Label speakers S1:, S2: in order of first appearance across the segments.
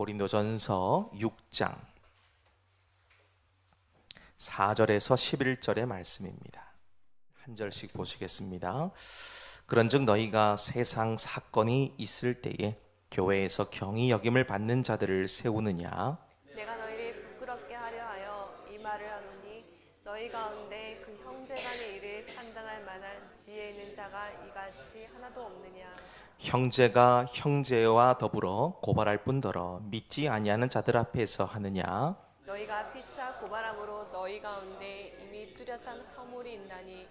S1: 고린도전서 6장 4절에서 11절의 말씀입니다. 한 절씩 보시겠습니다. 그런즉 너희가 세상 사건이 있을 때에 교회에서 경이 여김을 받는 자들을 세우느냐
S2: 내가 너희를 부끄럽게 하려 하여 이 말을 하노니 너희 가운데 그 형제 간의 일을 판단할 만한 지혜 있는 자가 이같이 하나도 없느냐
S1: 형제가 형제와 더불어 고발할 뿐더러 믿지 아니하는 자들 앞에서 하느냐?
S2: 너희가 피차 고발함으로 너희 가운데 이미 뚜렷한 허물이 있나니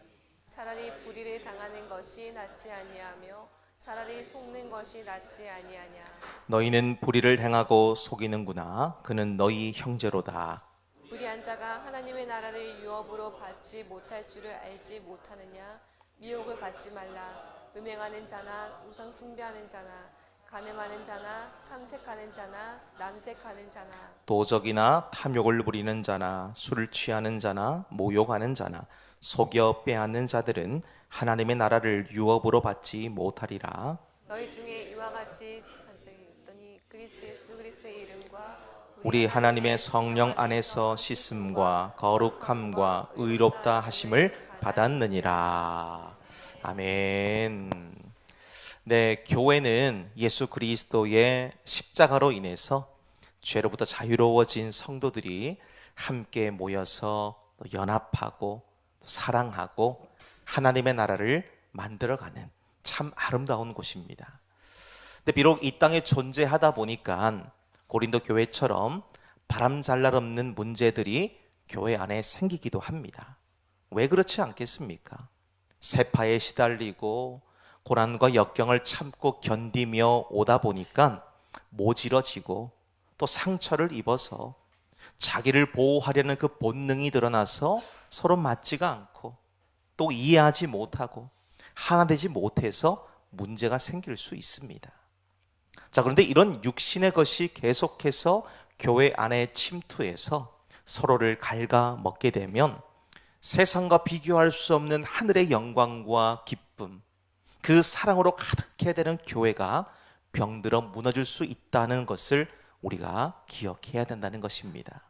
S2: 차라리 불의를 당하는 것이 낫지 아니하며 차라리 속는 것이 낫지 아니하냐?
S1: 너희는 불의를 행하고 속이는구나. 그는 너희 형제로다.
S2: 불의한 자가 하나님의 나라를 유업으로 받지 못할 줄을 알지 못하느냐 미혹을 받지 말라. 음행하는 자나 우상 숭배하는 자나 간음하는 자나 탐색하는 자나 남색하는 자나
S1: 도적이나 탐욕을 부리는 자나 술을 취하는 자나 모욕하는 자나 속여 빼앗는 자들은 하나님의 나라를 유업으로 받지 못하리라.
S2: 너희 중에 이와 같이 탄생이 있더니 그리스도 예수 그리스도의 이름과
S1: 우리 하나님의 성령 안에서 씻음과 거룩함과 의롭다 하심을 받았느니라 아멘 네 교회는 예수 그리스도의 십자가로 인해서 죄로부터 자유로워진 성도들이 함께 모여서 연합하고 사랑하고 하나님의 나라를 만들어가는 참 아름다운 곳입니다. 근데 비록 이 땅에 존재하다 보니까 고린도 교회처럼 바람 잘 날 없는 문제들이 교회 안에 생기기도 합니다. 왜 그렇지 않겠습니까? 세파에 시달리고 고난과 역경을 참고 견디며 오다 보니까 모질어지고 또 상처를 입어서 자기를 보호하려는 그 본능이 드러나서 서로 맞지가 않고 또 이해하지 못하고 하나 되지 못해서 문제가 생길 수 있습니다. 자, 그런데 이런 육신의 것이 계속해서 교회 안에 침투해서 서로를 갉아 먹게 되면 세상과 비교할 수 없는 하늘의 영광과 기쁨, 그 사랑으로 가득해야 되는 교회가 병들어 무너질 수 있다는 것을 우리가 기억해야 된다는 것입니다.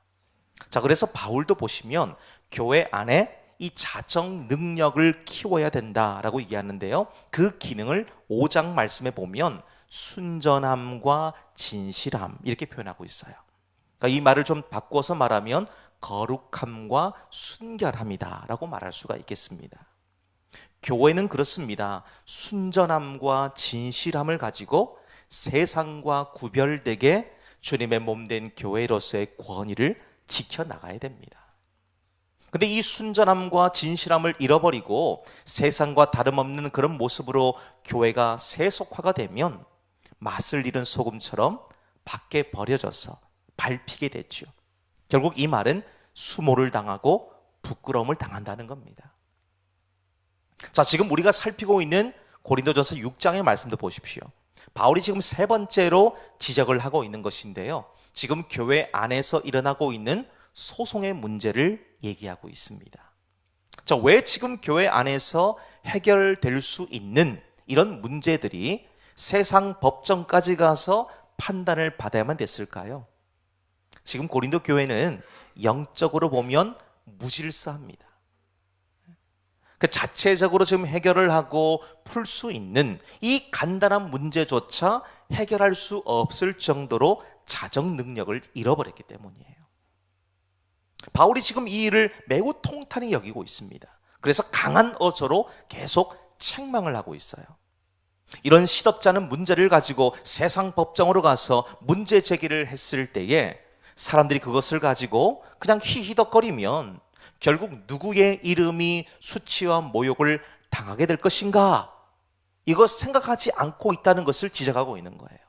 S1: 자, 그래서 바울도 보시면 교회 안에 이 자정 능력을 키워야 된다라고 얘기하는데요. 그 기능을 5장 말씀에 보면 순전함과 진실함 이렇게 표현하고 있어요. 그러니까 이 말을 좀 바꿔서 말하면 거룩함과 순결함이다라고 말할 수가 있겠습니다. 교회는 그렇습니다. 순전함과 진실함을 가지고 세상과 구별되게 주님의 몸된 교회로서의 권위를 지켜나가야 됩니다. 근데 이 순전함과 진실함을 잃어버리고 세상과 다름없는 그런 모습으로 교회가 세속화가 되면 맛을 잃은 소금처럼 밖에 버려져서 밟히게 됐죠. 결국 이 말은 수모를 당하고 부끄러움을 당한다는 겁니다. 자, 지금 우리가 살피고 있는 고린도전서 6장의 말씀도 보십시오. 바울이 지금 세 번째로 지적을 하고 있는 것인데요. 지금 교회 안에서 일어나고 있는 소송의 문제를 얘기하고 있습니다. 자, 왜 지금 교회 안에서 해결될 수 있는 이런 문제들이 세상 법정까지 가서 판단을 받아야만 됐을까요? 지금 고린도 교회는 영적으로 보면 무질서합니다. 그 자체적으로 지금 해결을 하고 풀 수 있는 이 간단한 문제조차 해결할 수 없을 정도로 자정 능력을 잃어버렸기 때문이에요. 바울이 지금 이 일을 매우 통탄히 여기고 있습니다. 그래서 강한 어조로 계속 책망을 하고 있어요. 이런 시덥잖은 문제를 가지고 세상 법정으로 가서 문제 제기를 했을 때에 사람들이 그것을 가지고 그냥 히히덕거리면 결국 누구의 이름이 수치와 모욕을 당하게 될 것인가? 이것 생각하지 않고 있다는 것을 지적하고 있는 거예요.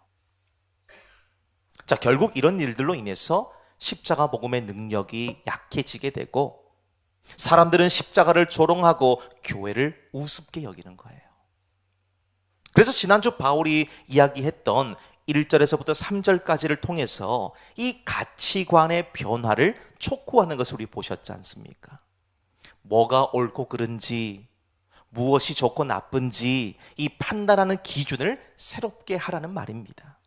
S1: 자, 결국 이런 일들로 인해서 십자가 복음의 능력이 약해지게 되고 사람들은 십자가를 조롱하고 교회를 우습게 여기는 거예요. 그래서 지난주 바울이 이야기했던 1절에서부터 3절까지를 통해서 이 가치관의 변화를 촉구하는 것을 우리 보셨지 않습니까? 뭐가 옳고 그른지, 무엇이 좋고 나쁜지 이 판단하는 기준을 새롭게 하라는 말입니다.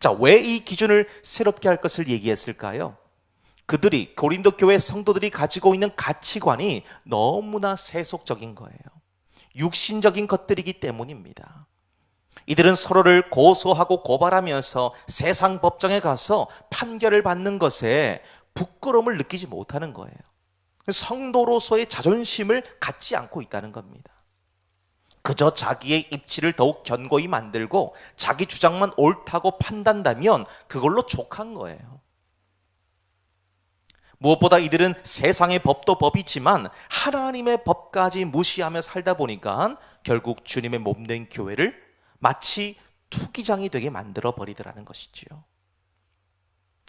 S1: 자, 왜 이 기준을 새롭게 할 것을 얘기했을까요? 그들이 고린도 교회 성도들이 가지고 있는 가치관이 너무나 세속적인 거예요. 육신적인 것들이기 때문입니다. 이들은 서로를 고소하고 고발하면서 세상 법정에 가서 판결을 받는 것에 부끄러움을 느끼지 못하는 거예요. 성도로서의 자존심을 갖지 않고 있다는 겁니다. 그저 자기의 입지를 더욱 견고히 만들고 자기 주장만 옳다고 판단다면 그걸로 족한 거예요. 무엇보다 이들은 세상의 법도 법이지만 하나님의 법까지 무시하며 살다 보니까 결국 주님의 몸된 교회를 마치 투기장이 되게 만들어 버리더라는 것이지요.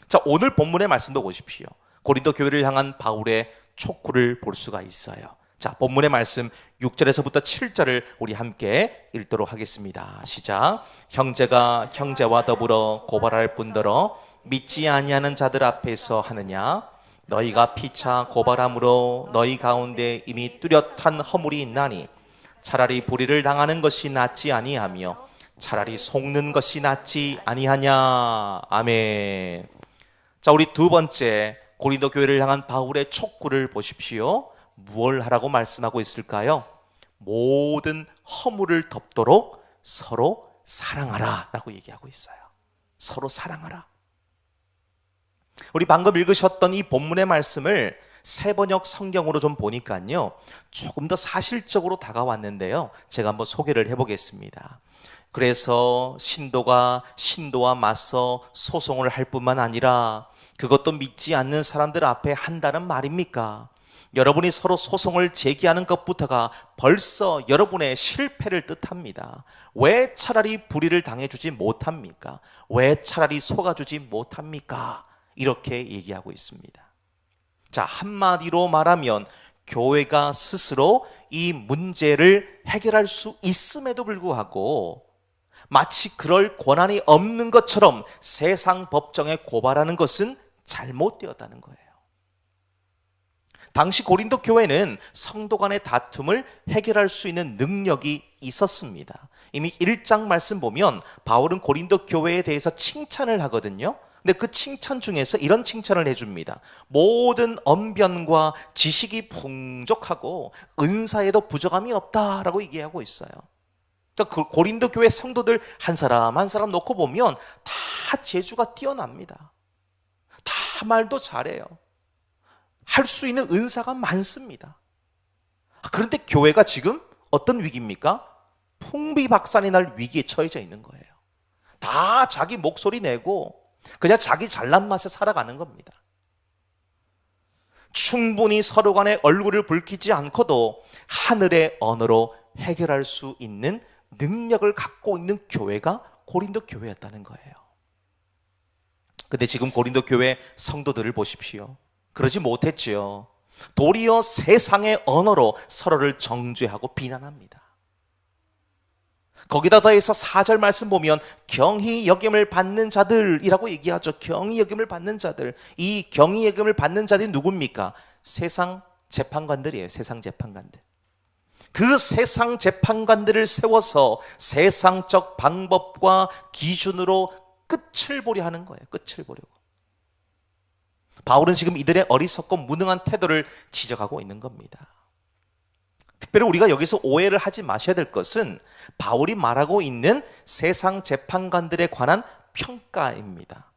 S1: 자, 오늘 본문의 말씀도 보십시오. 고린도 교회를 향한 바울의 촉구를 볼 수가 있어요. 자, 본문의 말씀 6절에서부터 7절을 우리 함께 읽도록 하겠습니다. 시작. 형제가 형제와 더불어 고발할 뿐더러 믿지 아니하는 자들 앞에서 하느냐 너희가 피차 고발함으로 너희 가운데 이미 뚜렷한 허물이 있나니 차라리 불의를 당하는 것이 낫지 아니하며 차라리 속는 것이 낫지 아니하냐 아멘. 자, 우리 두 번째 고린도 교회를 향한 바울의 촉구를 보십시오. 무엇을 하라고 말씀하고 있을까요? 모든 허물을 덮도록 서로 사랑하라 라고 얘기하고 있어요. 서로 사랑하라. 우리 방금 읽으셨던 이 본문의 말씀을 세번역 성경으로 좀 보니까요. 조금 더 사실적으로 다가왔는데요. 제가 한번 소개를 해보겠습니다. 그래서 신도가 신도와 맞서 소송을 할 뿐만 아니라 그것도 믿지 않는 사람들 앞에 한다는 말입니까? 여러분이 서로 소송을 제기하는 것부터가 벌써 여러분의 실패를 뜻합니다. 왜 차라리 불의를 당해주지 못합니까? 왜 차라리 속아주지 못합니까? 이렇게 얘기하고 있습니다. 자, 한마디로 말하면 교회가 스스로 이 문제를 해결할 수 있음에도 불구하고 마치 그럴 권한이 없는 것처럼 세상 법정에 고발하는 것은 잘못되었다는 거예요. 당시 고린도 교회는 성도 간의 다툼을 해결할 수 있는 능력이 있었습니다. 이미 1장 말씀 보면 바울은 고린도 교회에 대해서 칭찬을 하거든요. 근데 그 칭찬 중에서 이런 칭찬을 해줍니다. 모든 언변과 지식이 풍족하고 은사에도 부족함이 없다라고 얘기하고 있어요. 그러니까 그 고린도 교회 성도들 한 사람 한 사람 놓고 보면 다 재주가 뛰어납니다. 다 말도 잘해요. 할 수 있는 은사가 많습니다. 그런데 교회가 지금 어떤 위기입니까? 풍비박산이 날 위기에 처해져 있는 거예요. 다 자기 목소리 내고 그냥 자기 잘난 맛에 살아가는 겁니다. 충분히 서로 간의 얼굴을 붉히지 않고도 하늘의 언어로 해결할 수 있는 능력을 갖고 있는 교회가 고린도 교회였다는 거예요. 근데 지금 고린도 교회 성도들을 보십시오. 그러지 못했지요. 도리어 세상의 언어로 서로를 정죄하고 비난합니다. 거기다 더해서 4절 말씀 보면 경희 여김을 받는 자들이라고 얘기하죠. 경희 여김을 받는 자들. 이 경희 여김을 받는 자들이 누굽니까? 세상 재판관들이에요. 세상 재판관들. 그 세상 재판관들을 세워서 세상적 방법과 기준으로 끝을 보려 하는 거예요. 끝을 보려고. 바울은 지금 이들의 어리석고 무능한 태도를 지적하고 있는 겁니다. 특별히 우리가 여기서 오해를 하지 마셔야 될 것은 바울이 말하고 있는 세상 재판관들에 관한 평가입니다.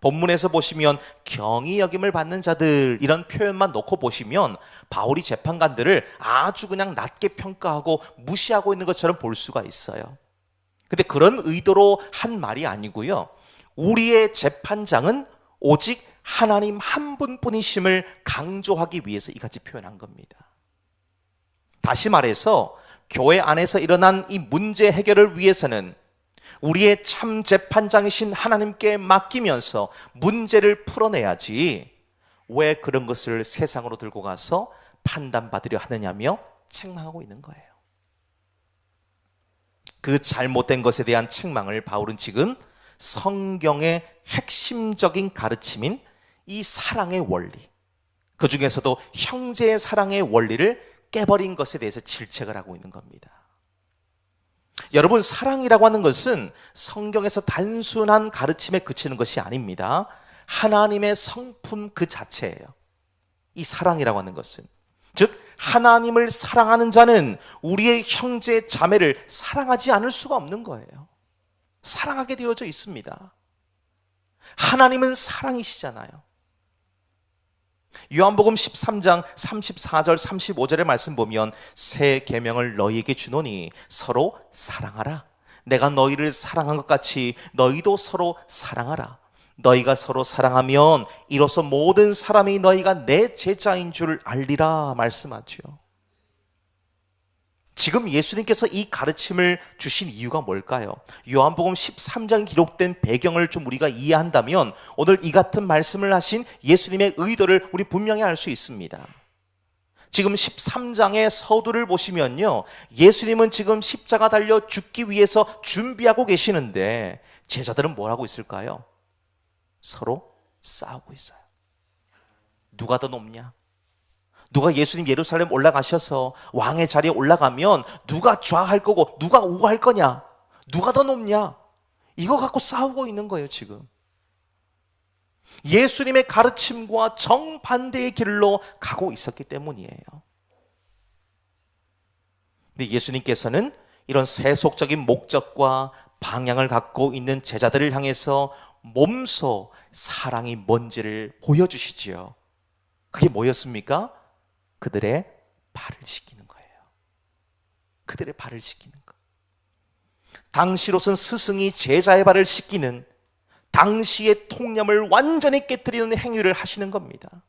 S1: 본문에서 보시면 경이 여김을 받는 자들 이런 표현만 놓고 보시면 바울이 재판관들을 아주 그냥 낮게 평가하고 무시하고 있는 것처럼 볼 수가 있어요. 근데 그런 의도로 한 말이 아니고요. 우리의 재판장은 오직 하나님 한 분뿐이심을 강조하기 위해서 이같이 표현한 겁니다. 다시 말해서 교회 안에서 일어난 이 문제 해결을 위해서는 우리의 참 재판장이신 하나님께 맡기면서 문제를 풀어내야지 왜 그런 것을 세상으로 들고 가서 판단받으려 하느냐며 책망하고 있는 거예요. 그 잘못된 것에 대한 책망을 바울은 지금 성경의 핵심적인 가르침인 이 사랑의 원리, 그 중에서도 형제의 사랑의 원리를 깨버린 것에 대해서 질책을 하고 있는 겁니다. 여러분, 사랑이라고 하는 것은 성경에서 단순한 가르침에 그치는 것이 아닙니다. 하나님의 성품 그 자체예요. 이 사랑이라고 하는 것은. 즉, 하나님을 사랑하는 자는 우리의 형제 자매를 사랑하지 않을 수가 없는 거예요. 사랑하게 되어져 있습니다. 하나님은 사랑이시잖아요. 요한복음 13장 34절 35절의 말씀 보면 새 계명을 너희에게 주노니 서로 사랑하라. 내가 너희를 사랑한 것 같이 너희도 서로 사랑하라. 너희가 서로 사랑하면 이로써 모든 사람이 너희가 내 제자인 줄 알리라 말씀하죠. 지금 예수님께서 이 가르침을 주신 이유가 뭘까요? 요한복음 13장 기록된 배경을 좀 우리가 이해한다면 오늘 이 같은 말씀을 하신 예수님의 의도를 우리 분명히 알 수 있습니다. 지금 13장의 서두를 보시면요. 예수님은 지금 십자가 달려 죽기 위해서 준비하고 계시는데 제자들은 뭘 하고 있을까요? 서로 싸우고 있어요. 누가 더 높냐? 누가 예수님 예루살렘 올라가셔서 왕의 자리에 올라가면 누가 좌할 거고 누가 우할 거냐? 누가 더 높냐? 이거 갖고 싸우고 있는 거예요, 지금. 예수님의 가르침과 정반대의 길로 가고 있었기 때문이에요. 근데 예수님께서는 이런 세속적인 목적과 방향을 갖고 있는 제자들을 향해서 몸소 사랑이 뭔지를 보여주시지요. 그게 뭐였습니까? 그들의 발을 씻기는 거예요. 그들의 발을 씻기는 거. 당시로선 스승이 제자의 발을 씻기는 당시의 통념을 완전히 깨뜨리는 행위를 하시는 겁니다.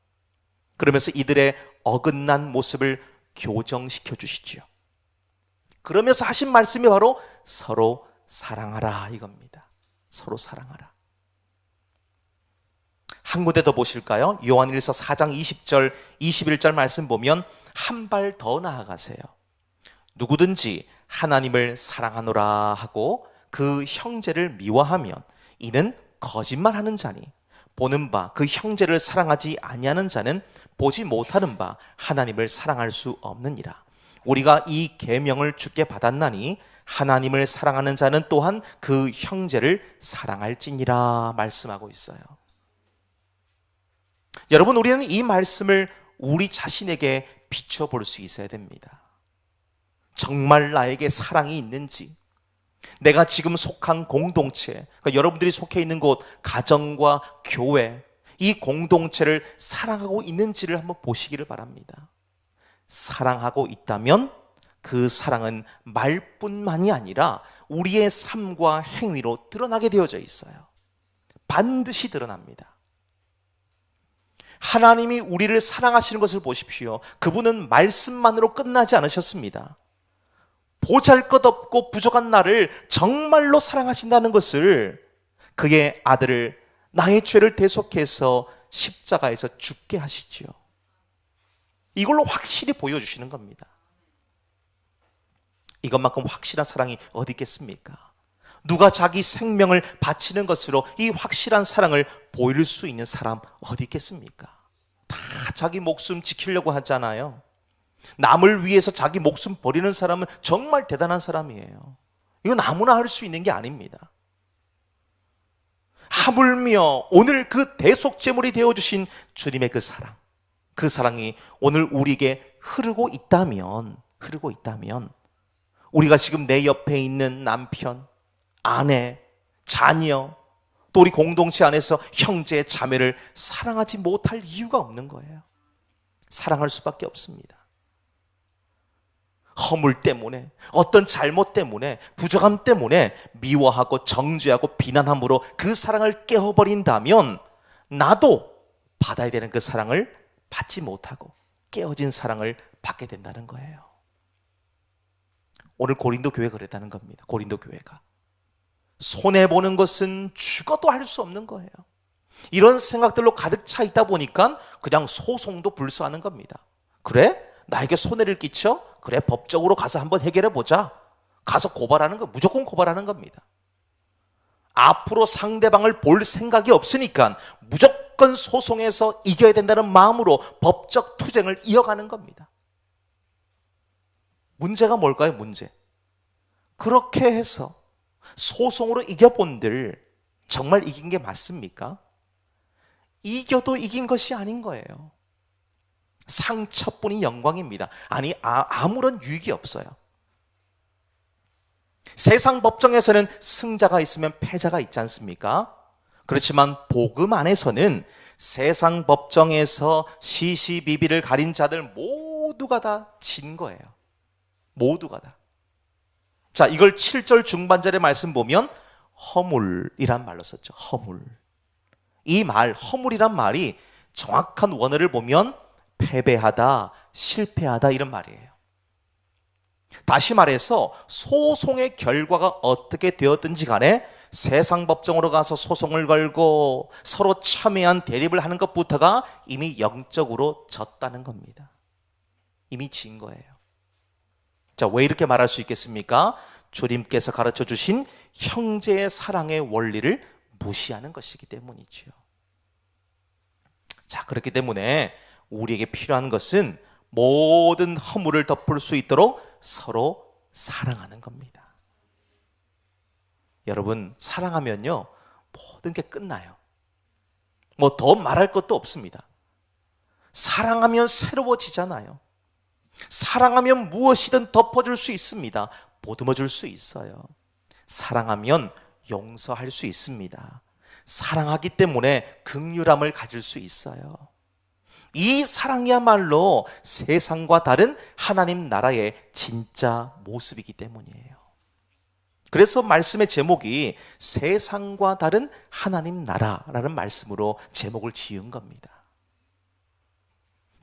S1: 그러면서 이들의 어긋난 모습을 교정시켜 주시지요. 그러면서 하신 말씀이 바로 서로 사랑하라 이겁니다. 서로 사랑하라. 한 군데 더 보실까요? 요한일서 4장 20절, 21절 말씀 보면 한 발 더 나아가세요. 누구든지 하나님을 사랑하노라 하고 그 형제를 미워하면 이는 거짓말하는 자니 보는 바 그 형제를 사랑하지 아니하는 자는 보지 못하는 바 하나님을 사랑할 수 없느니라. 우리가 이 계명을 주께 받았나니 하나님을 사랑하는 자는 또한 그 형제를 사랑할지니라 말씀하고 있어요. 여러분, 우리는 이 말씀을 우리 자신에게 비춰볼 수 있어야 됩니다. 정말 나에게 사랑이 있는지, 내가 지금 속한 공동체, 그러니까 여러분들이 속해 있는 곳, 가정과 교회, 이 공동체를 사랑하고 있는지를 한번 보시기를 바랍니다. 사랑하고 있다면 그 사랑은 말뿐만이 아니라 우리의 삶과 행위로 드러나게 되어져 있어요. 반드시 드러납니다. 하나님이 우리를 사랑하시는 것을 보십시오. 그분은 말씀만으로 끝나지 않으셨습니다. 보잘 것 없고 부족한 나를 정말로 사랑하신다는 것을 그의 아들을 나의 죄를 대속해서 십자가에서 죽게 하시지요. 이걸로 확실히 보여주시는 겁니다. 이것만큼 확실한 사랑이 어디 있겠습니까? 누가 자기 생명을 바치는 것으로 이 확실한 사랑을 보일 수 있는 사람 어디 있겠습니까? 다 자기 목숨 지키려고 하잖아요. 남을 위해서 자기 목숨 버리는 사람은 정말 대단한 사람이에요. 이건 아무나 할 수 있는 게 아닙니다. 하물며 오늘 그 대속제물이 되어주신 주님의 그 사랑, 그 사랑이 오늘 우리에게 흐르고 있다면, 흐르고 있다면, 우리가 지금 내 옆에 있는 남편, 아내, 자녀, 또 우리 공동체 안에서 형제, 자매를 사랑하지 못할 이유가 없는 거예요. 사랑할 수밖에 없습니다. 허물 때문에, 어떤 잘못 때문에, 부족함 때문에 미워하고 정죄하고 비난함으로 그 사랑을 깨어버린다면 나도 받아야 되는 그 사랑을 받지 못하고 깨어진 사랑을 받게 된다는 거예요. 오늘 고린도 교회가 그랬다는 겁니다. 고린도 교회가. 손해보는 것은 죽어도 할 수 없는 거예요. 이런 생각들로 가득 차 있다 보니까 그냥 소송도 불수하는 겁니다. 그래? 나에게 손해를 끼쳐? 그래, 법적으로 가서 한번 해결해 보자. 가서 고발하는 거, 무조건 고발하는 겁니다. 앞으로 상대방을 볼 생각이 없으니까 무조건 소송에서 이겨야 된다는 마음으로 법적 투쟁을 이어가는 겁니다. 문제가 뭘까요, 문제? 그렇게 해서 소송으로 이겨본들 정말 이긴 게 맞습니까? 이겨도 이긴 것이 아닌 거예요. 상처뿐이 영광입니다. 아니, 아, 아무런 유익이 없어요. 세상 법정에서는 승자가 있으면 패자가 있지 않습니까? 그렇지만 복음 안에서는 세상 법정에서 시시비비를 가린 자들 모두가 다 진 거예요. 모두가 다. 자, 이걸 7절 중반절의 말씀 보면 허물이란 말로 썼죠. 허물. 이 말, 허물이란 말이 정확한 원어를 보면 패배하다, 실패하다 이런 말이에요. 다시 말해서 소송의 결과가 어떻게 되었든지 간에 세상 법정으로 가서 소송을 걸고 서로 첨예한 대립을 하는 것부터가 이미 영적으로 졌다는 겁니다. 이미 진 거예요. 자, 왜 이렇게 말할 수 있겠습니까? 주님께서 가르쳐 주신 형제의 사랑의 원리를 무시하는 것이기 때문이지요. 자, 그렇기 때문에 우리에게 필요한 것은 모든 허물을 덮을 수 있도록 서로 사랑하는 겁니다. 여러분, 사랑하면요, 모든 게 끝나요. 뭐 더 말할 것도 없습니다. 사랑하면 새로워지잖아요. 사랑하면 무엇이든 덮어줄 수 있습니다. 보듬어 줄 수 있어요. 사랑하면 용서할 수 있습니다. 사랑하기 때문에 극률함을 가질 수 있어요. 이 사랑이야말로 세상과 다른 하나님 나라의 진짜 모습이기 때문이에요. 그래서 말씀의 제목이 세상과 다른 하나님 나라라는 말씀으로 제목을 지은 겁니다.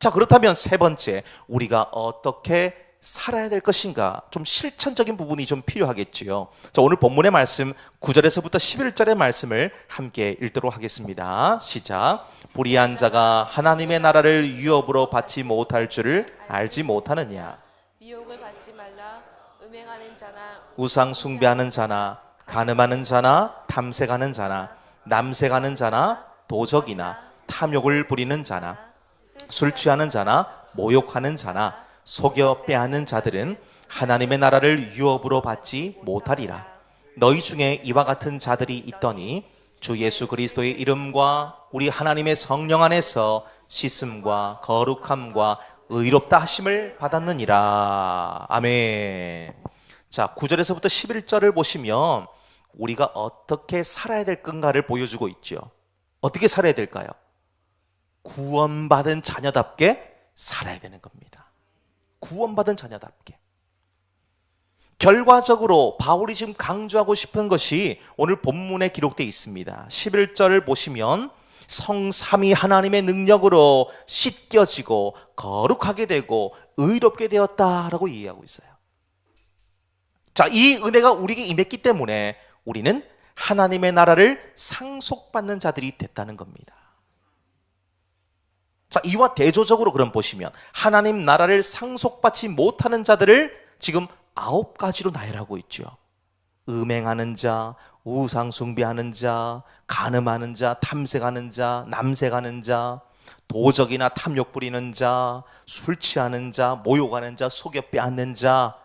S1: 자, 그렇다면 세 번째, 우리가 어떻게 살아야 될 것인가? 좀 실천적인 부분이 좀 필요하겠지요. 자, 오늘 본문의 말씀 9절에서부터 11절의 말씀을 함께 읽도록 하겠습니다. 시작. 불의한 자가 하나님의 나라를 유업으로 받지 못할 줄을 알지 못하느냐?
S2: 미혹을 받지 말라 음행하는 자나
S1: 우상 숭배하는 자나 가늠하는 자나 탐색하는 자나 남색하는 자나 도적이나 탐욕을 부리는 자나 술 취하는 자나 모욕하는 자나 속여 빼앗는 자들은 하나님의 나라를 유업으로 받지 못하리라. 너희 중에 이와 같은 자들이 있더니 주 예수 그리스도의 이름과 우리 하나님의 성령 안에서 씻음과 거룩함과 의롭다 하심을 받았느니라. 아멘. 자, 9절에서부터 11절을 보시면 우리가 어떻게 살아야 될 건가를 보여주고 있죠. 어떻게 살아야 될까요? 구원받은 자녀답게 살아야 되는 겁니다. 구원받은 자녀답게. 결과적으로 바울이 지금 강조하고 싶은 것이 오늘 본문에 기록되어 있습니다. 11절을 보시면 성삼위 하나님의 능력으로 씻겨지고 거룩하게 되고 의롭게 되었다라고 이해하고 있어요. 자, 이 은혜가 우리에게 임했기 때문에 우리는 하나님의 나라를 상속받는 자들이 됐다는 겁니다. 자, 이와 대조적으로 그럼 보시면 하나님 나라를 상속받지 못하는 자들을 지금 아홉 가지로 나열하고 있죠. 음행하는 자, 우상 숭배하는 자, 간음하는 자, 탐색하는 자, 남색하는 자, 도적이나 탐욕 부리는 자, 술 취하는 자, 모욕하는 자, 속여 빼앗는 자.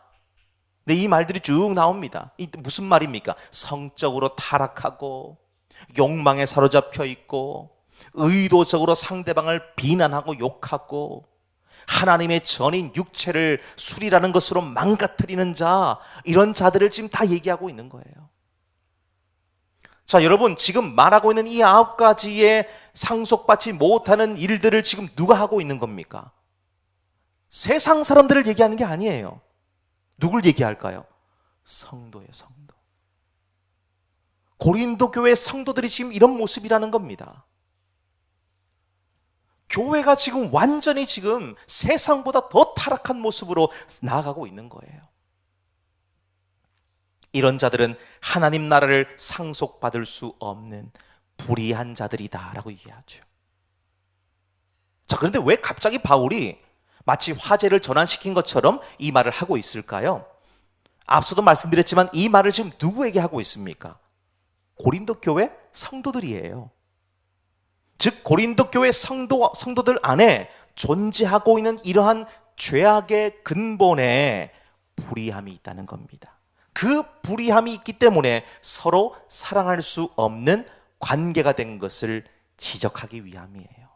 S1: 네, 이 말들이 쭉 나옵니다. 이 무슨 말입니까? 성적으로 타락하고 욕망에 사로잡혀 있고 의도적으로 상대방을 비난하고 욕하고 하나님의 전인 육체를 술이라는 것으로 망가뜨리는 자 이런 자들을 지금 다 얘기하고 있는 거예요. 자, 여러분 지금 말하고 있는 이 아홉 가지의 상속받지 못하는 일들을 지금 누가 하고 있는 겁니까? 세상 사람들을 얘기하는 게 아니에요. 누굴 얘기할까요? 성도예요, 성도. 고린도 교회 성도들이 지금 이런 모습이라는 겁니다. 교회가 지금 완전히 지금 세상보다 더 타락한 모습으로 나아가고 있는 거예요. 이런 자들은 하나님 나라를 상속받을 수 없는 불의한 자들이다라고 얘기하죠. 자, 그런데 왜 갑자기 바울이 마치 화제를 전환시킨 것처럼 이 말을 하고 있을까요? 앞서도 말씀드렸지만 이 말을 지금 누구에게 하고 있습니까? 고린도 교회 성도들이에요. 즉 고린도 교회 성도 성도들 안에 존재하고 있는 이러한 죄악의 근본에 불의함이 있다는 겁니다. 그 불의함이 있기 때문에 서로 사랑할 수 없는 관계가 된 것을 지적하기 위함이에요.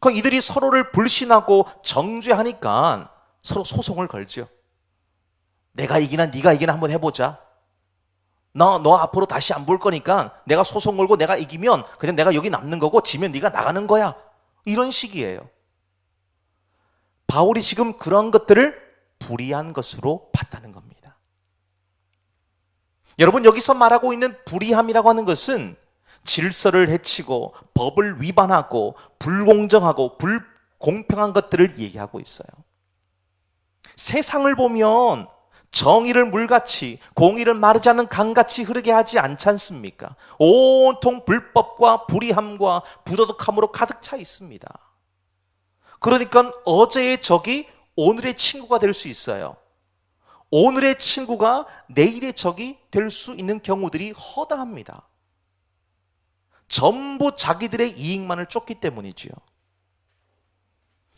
S1: 그 이들이 서로를 불신하고 정죄하니까 서로 소송을 걸죠. 내가 이기나 네가 이기나 한번 해보자. 너, 너 앞으로 다시 안 볼 거니까 내가 소송 걸고 내가 이기면 그냥 내가 여기 남는 거고 지면 네가 나가는 거야. 이런 식이에요. 바울이 지금 그런 것들을 불의한 것으로 봤다는 겁니다. 여러분 여기서 말하고 있는 불의함이라고 하는 것은 질서를 해치고 법을 위반하고 불공정하고 불공평한 것들을 얘기하고 있어요. 세상을 보면 정의를 물같이 공의를 마르지 않는 강같이 흐르게 하지 않지 않습니까? 온통 불법과 불의함과 부도덕함으로 가득 차 있습니다. 그러니까 어제의 적이 오늘의 친구가 될 수 있어요. 오늘의 친구가 내일의 적이 될 수 있는 경우들이 허다합니다. 전부 자기들의 이익만을 쫓기 때문이지요.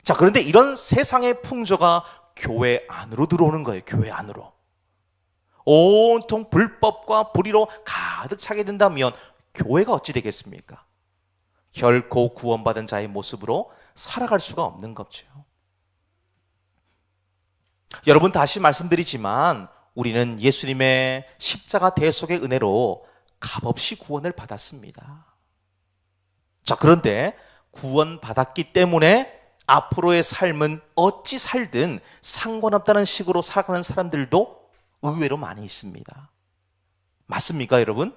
S1: 자, 그런데 이런 세상의 풍조가 교회 안으로 들어오는 거예요. 교회 안으로. 온통 불법과 불의로 가득 차게 된다면 교회가 어찌 되겠습니까? 결코 구원받은 자의 모습으로 살아갈 수가 없는 거죠. 여러분 다시 말씀드리지만 우리는 예수님의 십자가 대속의 은혜로 값없이 구원을 받았습니다. 자, 그런데 구원받았기 때문에 앞으로의 삶은 어찌 살든 상관없다는 식으로 살아가는 사람들도 의외로 많이 있습니다. 맞습니까, 여러분?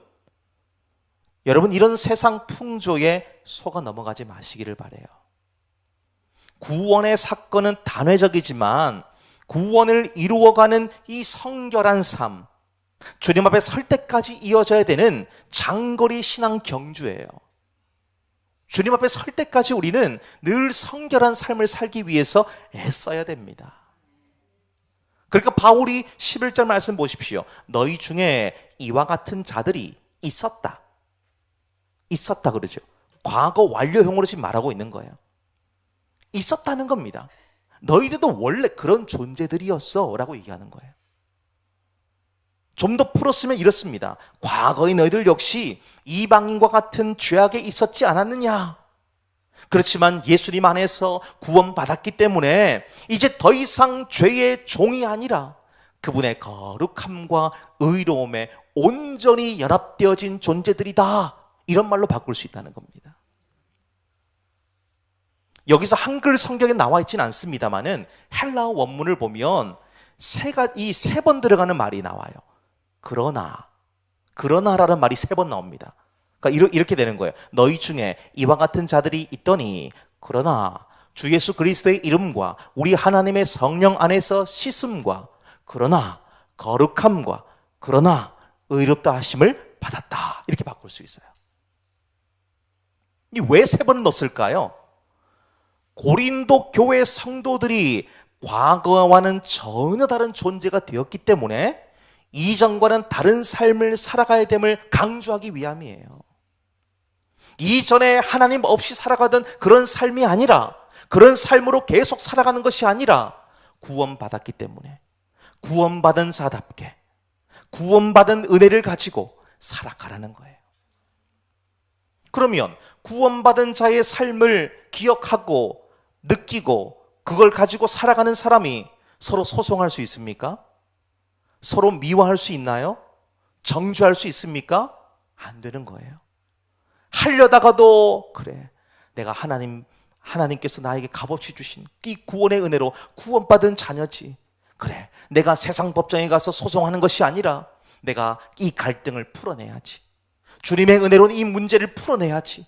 S1: 여러분, 이런 세상 풍조에 속아 넘어가지 마시기를 바래요. 구원의 사건은 단회적이지만 구원을 이루어가는 이 성결한 삶, 주님 앞에 설 때까지 이어져야 되는 장거리 신앙 경주예요. 주님 앞에 설 때까지 우리는 늘 성결한 삶을 살기 위해서 애써야 됩니다. 그러니까 바울이 11절 말씀 보십시오. 너희 중에 이와 같은 자들이 있었다. 있었다 그러죠. 과거 완료형으로 지금 말하고 있는 거예요. 있었다는 겁니다. 너희들도 원래 그런 존재들이었어. 라고 얘기하는 거예요. 좀 더 풀었으면 이렇습니다. 과거의 너희들 역시 이방인과 같은 죄악에 있었지 않았느냐? 그렇지만 예수님 안에서 구원받았기 때문에 이제 더 이상 죄의 종이 아니라 그분의 거룩함과 의로움에 온전히 연합되어진 존재들이다. 이런 말로 바꿀 수 있다는 겁니다. 여기서 한글 성경에 나와 있지는 않습니다만은 헬라어 원문을 보면 세가 이세 번 들어가는 말이 나와요. 그러나 그러나라는 말이 세 번 나옵니다. 그러니까 이렇게 되는 거예요. 너희 중에 이와 같은 자들이 있더니 그러나 주 예수 그리스도의 이름과 우리 하나님의 성령 안에서 씻음과 그러나 거룩함과 그러나 의롭다 하심을 받았다. 이렇게 바꿀 수 있어요. 이 왜 세 번을 넣었을까요? 고린도 교회 성도들이 과거와는 전혀 다른 존재가 되었기 때문에 이전과는 다른 삶을 살아가야 됨을 강조하기 위함이에요. 이전에 하나님 없이 살아가던 그런 삶이 아니라 그런 삶으로 계속 살아가는 것이 아니라 구원받았기 때문에 구원받은 자답게 구원받은 은혜를 가지고 살아가라는 거예요. 그러면 구원받은 자의 삶을 기억하고 느끼고 그걸 가지고 살아가는 사람이 서로 소송할 수 있습니까? 서로 미워할 수 있나요? 정죄할 수 있습니까? 안 되는 거예요. 하려다가도 그래. 내가 하나님 하나님께서 나에게 값없이 주신 이 구원의 은혜로 구원받은 자녀지. 그래. 내가 세상 법정에 가서 소송하는 것이 아니라 내가 이 갈등을 풀어내야지. 주님의 은혜로는 이 문제를 풀어내야지.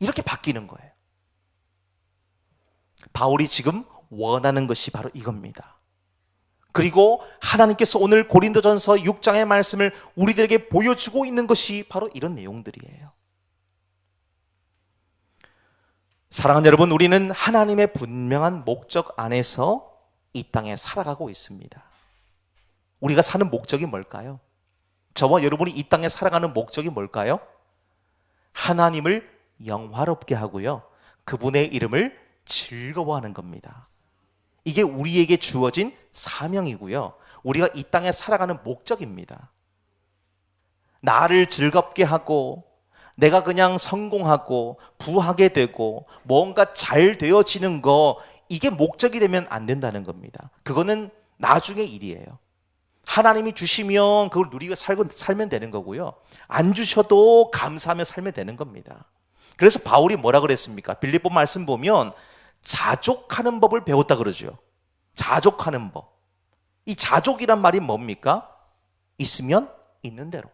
S1: 이렇게 바뀌는 거예요. 바울이 지금 원하는 것이 바로 이겁니다. 그리고 하나님께서 오늘 고린도전서 6장의 말씀을 우리들에게 보여주고 있는 것이 바로 이런 내용들이에요. 사랑하는 여러분, 우리는 하나님의 분명한 목적 안에서 이 땅에 살아가고 있습니다. 우리가 사는 목적이 뭘까요? 저와 여러분이 이 땅에 살아가는 목적이 뭘까요? 하나님을 영화롭게 하고요. 그분의 이름을 즐거워하는 겁니다. 이게 우리에게 주어진 사명이고요. 우리가 이 땅에 살아가는 목적입니다. 나를 즐겁게 하고 내가 그냥 성공하고 부하게 되고 뭔가 잘 되어지는 거 이게 목적이 되면 안 된다는 겁니다. 그거는 나중의 일이에요. 하나님이 주시면 그걸 누리고 살고 살면 되는 거고요. 안 주셔도 감사하며 살면 되는 겁니다. 그래서 바울이 뭐라 그랬습니까? 빌립보 말씀 보면 자족하는 법을 배웠다 그러죠. 자족하는 법. 이 자족이란 말이 뭡니까? 있으면 있는 대로.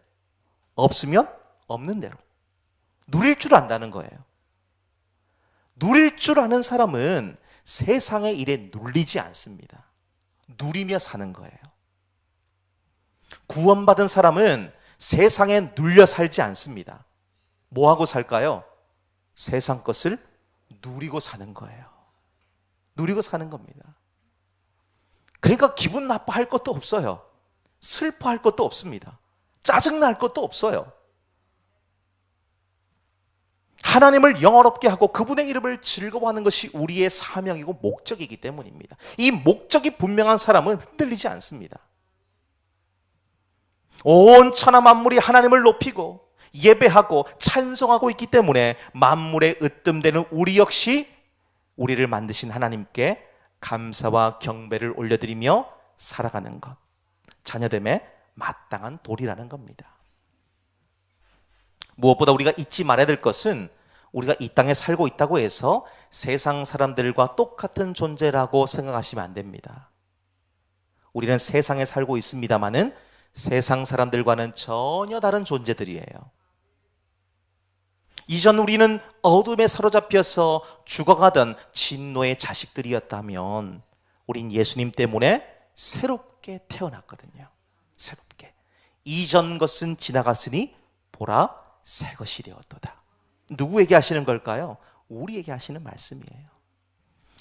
S1: 없으면 없는 대로. 누릴 줄 안다는 거예요. 누릴 줄 아는 사람은 세상의 일에 눌리지 않습니다. 누리며 사는 거예요. 구원받은 사람은 세상에 눌려 살지 않습니다. 뭐 하고 살까요? 세상 것을 누리고 사는 거예요. 누리고 사는 겁니다. 그러니까 기분 나빠할 것도 없어요. 슬퍼할 것도 없습니다. 짜증날 것도 없어요. 하나님을 영어롭게 하고 그분의 이름을 즐거워하는 것이 우리의 사명이고 목적이기 때문입니다. 이 목적이 분명한 사람은 흔들리지 않습니다. 온 천하 만물이 하나님을 높이고 예배하고 찬송하고 있기 때문에 만물에 으뜸되는 우리 역시 우리를 만드신 하나님께 감사와 경배를 올려드리며 살아가는 것. 자녀됨의 마땅한 도리라는 겁니다. 무엇보다 우리가 잊지 말아야 될 것은 우리가 이 땅에 살고 있다고 해서 세상 사람들과 똑같은 존재라고 생각하시면 안 됩니다. 우리는 세상에 살고 있습니다만은 세상 사람들과는 전혀 다른 존재들이에요. 이전 우리는 어둠에 사로잡혀서 죽어가던 진노의 자식들이었다면 우린 예수님 때문에 새롭게 태어났거든요. 새롭게. 이전 것은 지나갔으니 보라 새 것이 되었도다. 누구에게 하시는 걸까요? 우리에게 하시는 말씀이에요.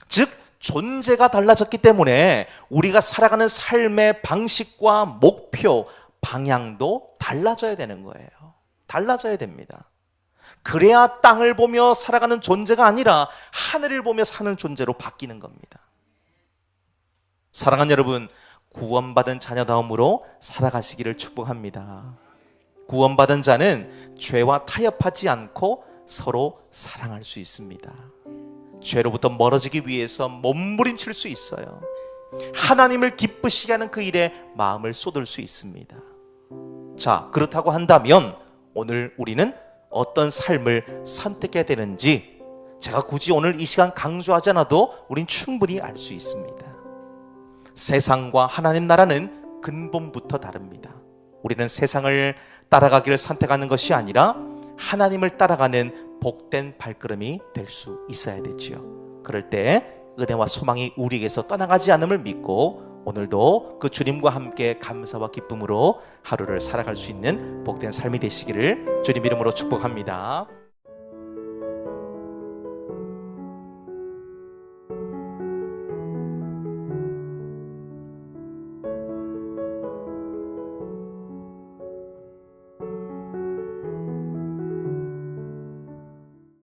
S1: 즉 존재가 달라졌기 때문에 우리가 살아가는 삶의 방식과 목표, 방향도 달라져야 되는 거예요. 달라져야 됩니다. 그래야 땅을 보며 살아가는 존재가 아니라 하늘을 보며 사는 존재로 바뀌는 겁니다. 사랑하는 여러분, 구원받은 자녀다움으로 살아가시기를 축복합니다. 구원받은 자는 죄와 타협하지 않고 서로 사랑할 수 있습니다. 죄로부터 멀어지기 위해서 몸부림칠 수 있어요. 하나님을 기쁘시게 하는 그 일에 마음을 쏟을 수 있습니다. 자, 그렇다고 한다면 오늘 우리는 어떤 삶을 선택해야 되는지 제가 굳이 오늘 이 시간 강조하지 않아도 우린 충분히 알 수 있습니다. 세상과 하나님 나라는 근본부터 다릅니다. 우리는 세상을 따라가기를 선택하는 것이 아니라 하나님을 따라가는 복된 발걸음이 될 수 있어야 되지요. 그럴 때 은혜와 소망이 우리에게서 떠나가지 않음을 믿고 오늘도 그 주님과 함께 감사와 기쁨으로 하루를 살아갈 수 있는 복된 삶이 되시기를 주님 이름으로 축복합니다.